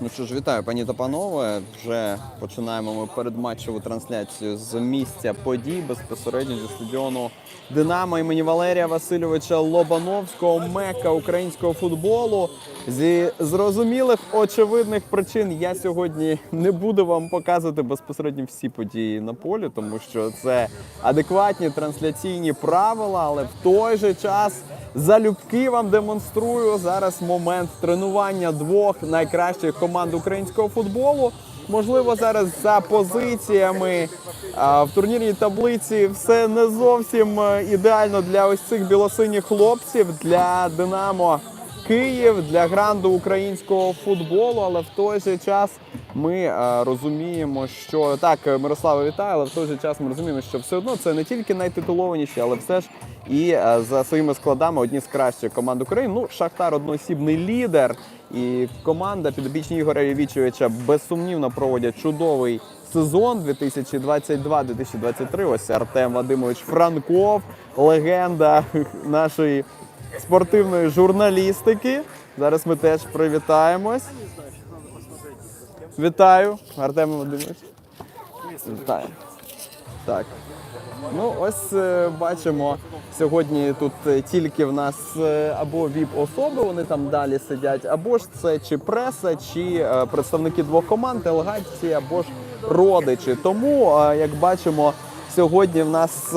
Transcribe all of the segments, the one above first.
Ну що ж, вітаю, пані та панове. Вже починаємо ми передматчеву трансляцію з місця подій безпосередньо зі стадіону Динамо імені Валерія Васильовича Лобановського, мека українського футболу. Зі зрозумілих очевидних причин я сьогодні не буду вам показувати безпосередньо всі події на полі, тому що це адекватні трансляційні правила, але в той же час залюбки вам демонструю зараз момент тренування двох найкращих команд українського футболу. Можливо, зараз за позиціями в турнірній таблиці все не зовсім е, ідеально для ось цих білосиніх хлопців, для Динамо Київ, для гранду українського футболу. Але в той же час ми е, розуміємо, що так, е, Мирослава вітаю, але в той же час ми розуміємо, що все одно це не тільки найтитулованіші, але все ж і е, за своїми складами одні з кращих команд України. Ну, Шахтар одноосібний лідер. І команда підопічні Ігоря Євічовича безсумнівно проводять чудовий сезон 2022-2023. Ось Артем Вадимович Франков, легенда нашої спортивної журналістики. Зараз ми теж привітаємось. Вітаю, Артем Вадимович. Вітаю. Так. Ну, ось е, бачимо сьогодні тут е, тільки в нас е, або ВІП-особи, вони там далі сидять, або ж це чи преса, чи представники двох команд, делегації, або ж родичі. Тому, як бачимо, сьогодні в нас,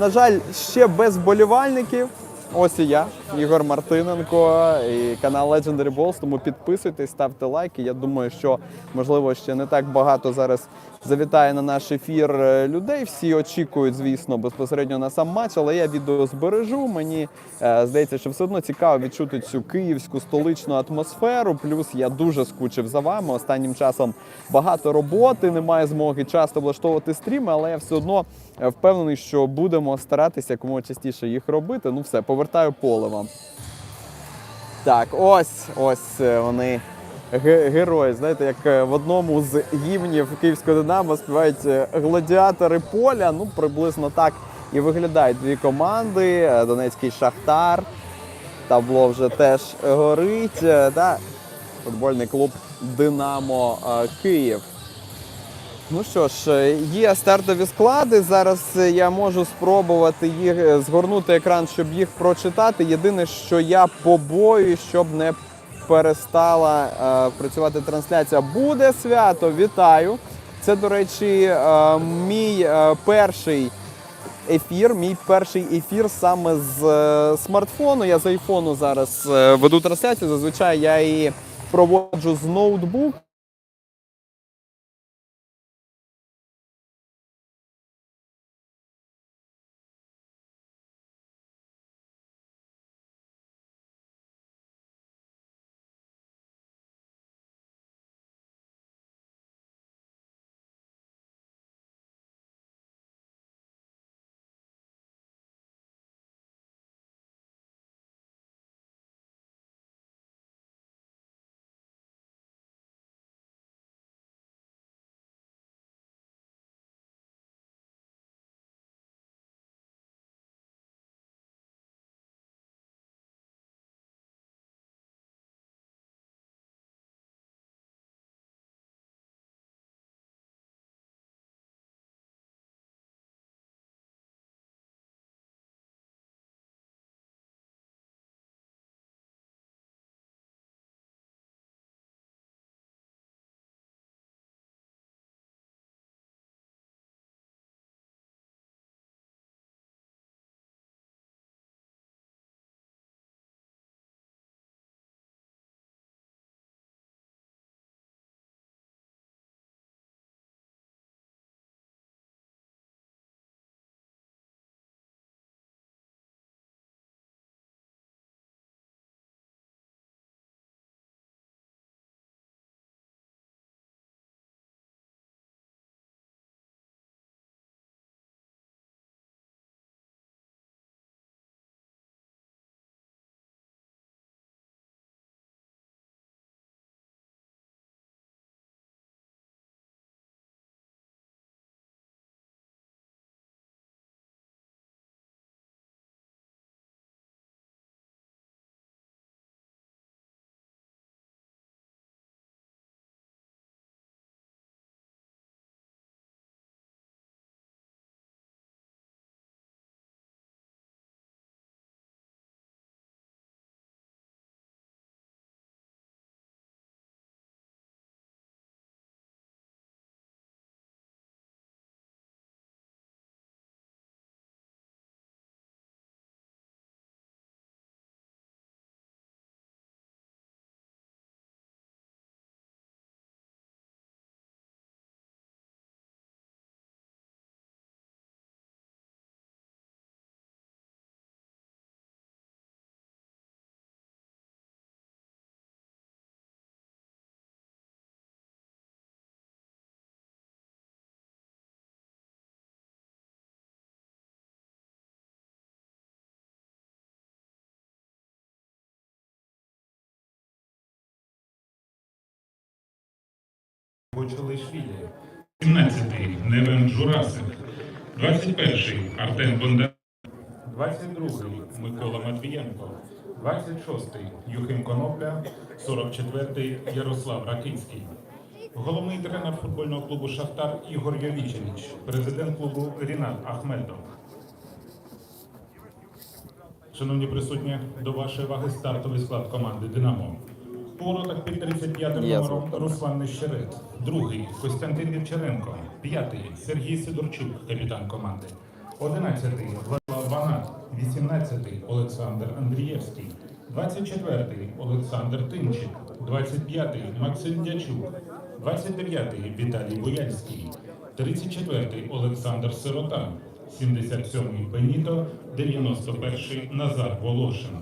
на жаль, ще без болівальників. Ось і я, Ігор Мартиненко і канал Legendary Balls, Тому підписуйтесь, ставте лайки. Я думаю, що можливо ще не так багато зараз завітає на наш ефір е, людей. Всі очікують, звісно, безпосередньо на сам матч, але я відео збережу. Мені е, здається, що все одно цікаво відчути цю київську столичну атмосферу. Плюс я дуже скучив за вами. Останнім часом багато роботи, немає змоги часто влаштовувати стріми, але я все одно впевнений, що будемо старатися якомога частіше їх робити. Ну все, повертаю поле вам. Так, ось ось е, вони. Герої, знаєте, як е, в одному з гімнів Київського Динамо співають е, гладіатори поля. Ну, приблизно так і виглядають дві команди. Е, Донецький Шахтар. Табло вже теж горить. е, Та футбольний клуб Динамо е, Київ. Ну що ж, е, є стартові склади. Зараз е, я можу спробувати їх е, згорнути екран, щоб їх прочитати. Єдине, що я побоююсь, щоб не перестала е, працювати трансляція. Буде свято, вітаю! Це, до речі, е, мій е, перший ефір, мій перший ефір саме з е, смартфону. Я з айфону зараз е, веду трансляцію. Зазвичай я її проводжу з ноутбуку. Почалишвілі. 17-й Невен Журасик. 21-й Артем Бондар. 22-й Микола Матвієнко. 26-й Юхим Конопля. 44-й Ярослав Ракицький. Головний тренер футбольного клубу Шахтар Ігор Йовічевич. Президент клубу Рінат Ахмедов. Шановні присутні, до вашої уваги стартовий склад команди Динамо. У воротах під 35 номером. Руслан Нещерет. Другий Костянтин Вівчаренко. П'ятий Сергій Сидорчук, капітан команди. Одинадцятий Владислав Ванат. Вісімнадцятий Олександр Андрієвський. 24-й Олександр Тимчик. 25-й Максим Дячук. 29-й Віталій Буяльський. 34-й Олександр Сирота. 77-й Беніто. 91-й Назар Волошин.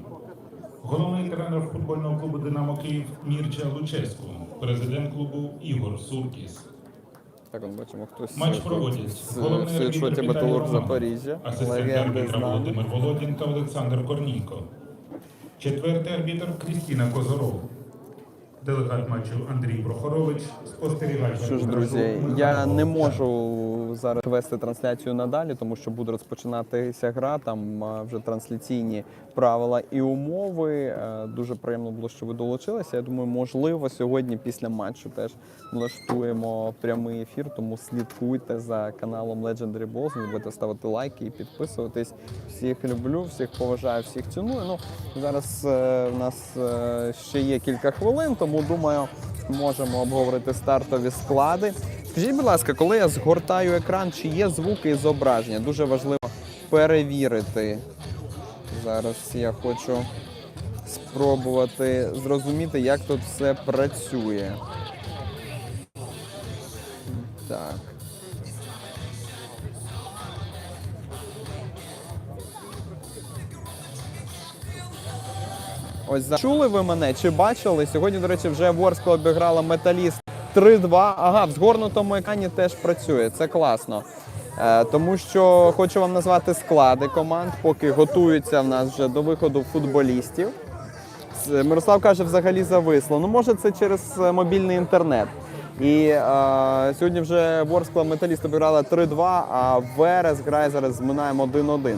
Головний тренер футбольного клубу Динамо Київ Мірча Луческу, президент клубу Ігор Суркіс. Так, от бачимо, хтось Матч проводять головний арбітр Металург Запоріжжя, асистент арбітра. Володимир Володін та Олександр Корнійко. Четвертий арбітр Крістіна Козоров. Делегат матчу Андрій Прохорович, спостерігач. Що ж, друзі, я не Овчар. Зараз вести трансляцію надалі, тому що буде розпочинатися гра. Там вже трансляційні правила і умови. Е, Дуже приємно було, що ви долучилися. Я думаю, можливо, сьогодні після матчу теж влаштуємо прямий ефір. Тому слідкуйте за каналом Legendary Balls. Не будете ставити лайки і підписуватись. Всіх люблю, всіх поважаю, всіх ціную. Ну зараз е, в нас е, ще є кілька хвилин, тому думаю, можемо обговорити стартові склади. Скажіть, будь ласка, коли я згортаю екран, чи є звуки і зображення? Дуже важливо перевірити. Зараз я хочу спробувати зрозуміти, як тут все працює. Так. Ось за- чули ви мене чи бачили? Сьогодні, до речі, вже Ворскла обіграла металіст 3-2. Ага, в згорнутому екрані теж працює. Це класно. Е, тому що хочу вам назвати склади команд, поки готуються в нас вже до виходу футболістів. Мирослав каже, взагалі зависло. Ну, може, це через е, мобільний інтернет. І е, сьогодні вже Ворскла металіст обіграла 3-2, а Верес грає зараз, зминаємо 1-1.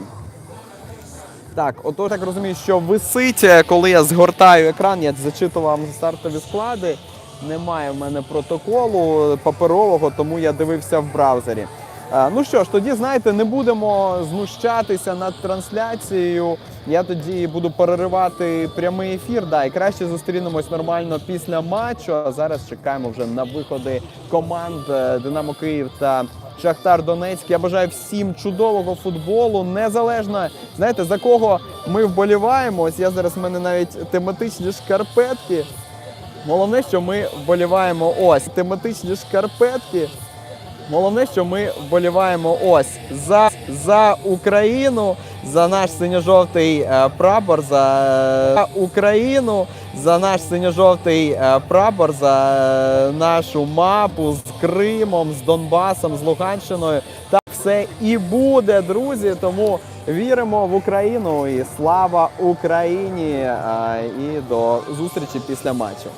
Так, ото так розумію, що висить, е, коли я згортаю екран, я зачитував вам стартові склади. Немає в мене протоколу паперового, тому я дивився в браузері. Е, Ну що ж, тоді знаєте, не будемо знущатися над трансляцією. Я тоді буду переривати прямий ефір. Да, і краще зустрінемось нормально після матчу. А зараз чекаємо вже на виходи команд е, Динамо Київ та Шахтар Донецьк. Я бажаю всім чудового футболу, незалежно знаєте за кого ми вболіваємо. Ось я зараз в мене навіть тематичні шкарпетки. Головне, що ми вболіваємо ось тематичні шкарпетки. Головне, що ми вболіваємо ось за, за Україну, за наш синьо-жовтий е, прапор, за Україну, за наш синьо-жовтий е, прапор, за е, нашу мапу з Кримом, з Донбасом, з Луганщиною. Так все і буде, друзі. Тому віримо в Україну і слава Україні! І до зустрічі після матчу.